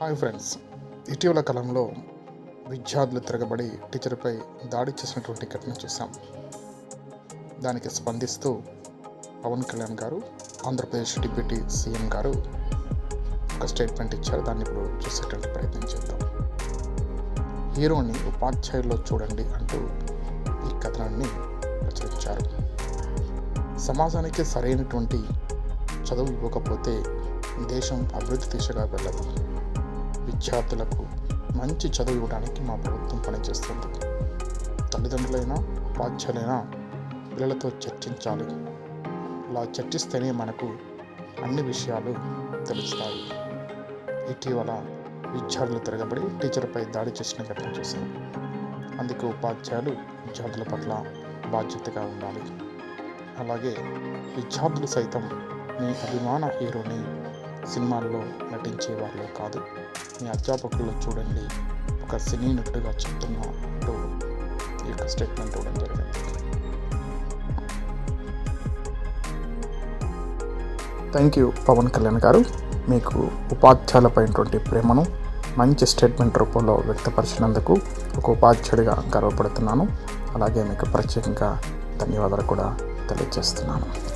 Hi friends ఇటీవల కాలంలో విద్యార్థులు తిరగబడి టీచర్పై దాడి చేసినటువంటి ఘటన చూసాం దానికి స్పందిస్తూ పవన్ కళ్యాణ్ గారు ఆంధ్రప్రదేశ్ డిప్యూటీ సీఎం గారు ఒక స్టేట్మెంట్ ఇచ్చారు. దాన్ని ఇప్పుడు చూసేటువంటి ప్రయత్నం చేద్దాం. హీరోని ఉపాధ్యాయుల్లో చూడండి అంటూ ఈ కథనాన్ని ప్రచురించారు. సమాజానికి సరైనటువంటి చదువు ఇవ్వకపోతే దేశం అభివృద్ధి దిశగా వెళ్ళదు. విద్యార్థులకు మంచి చదువు ఇవ్వడానికి మా ప్రభుత్వం పనిచేస్తుంది. తల్లిదండ్రులైనా ఉపాధ్యాయులైనా పిల్లలతో చర్చించాలి. అలా చర్చిస్తేనే మనకు అన్ని విషయాలు తెలుస్తాయి. ఇటీవల విద్యార్థులు తిరగబడి టీచర్పై దాడి చేసిన ఘటన చూసాం అందుకే ఉపాధ్యాయులు విద్యార్థుల పట్ల బాధ్యతగా ఉండాలి. అలాగే విద్యార్థులు సైతం మీ అభిమాన హీరోని సినిమాల్లో నటించే వాళ్ళు కాదు. మీ అధ్యాపకులు చూడండి. ఒక సినీ నటుడిగా చెప్తున్నట్టు ఈ యొక్క స్టేట్మెంట్ ఇవ్వడం జరిగింది. థ్యాంక్ యూ పవన్ కళ్యాణ్ గారు. మీకు ఉపాధ్యాయులపైనటువంటి ప్రేమను మంచి స్టేట్మెంట్ రూపంలో వ్యక్తపరిచినందుకు ఒక ఉపాధ్యాయుడిగా గర్వపడుతున్నాను. అలాగే మీకు ప్రత్యేకంగా ధన్యవాదాలు కూడా తెలియజేస్తున్నాను.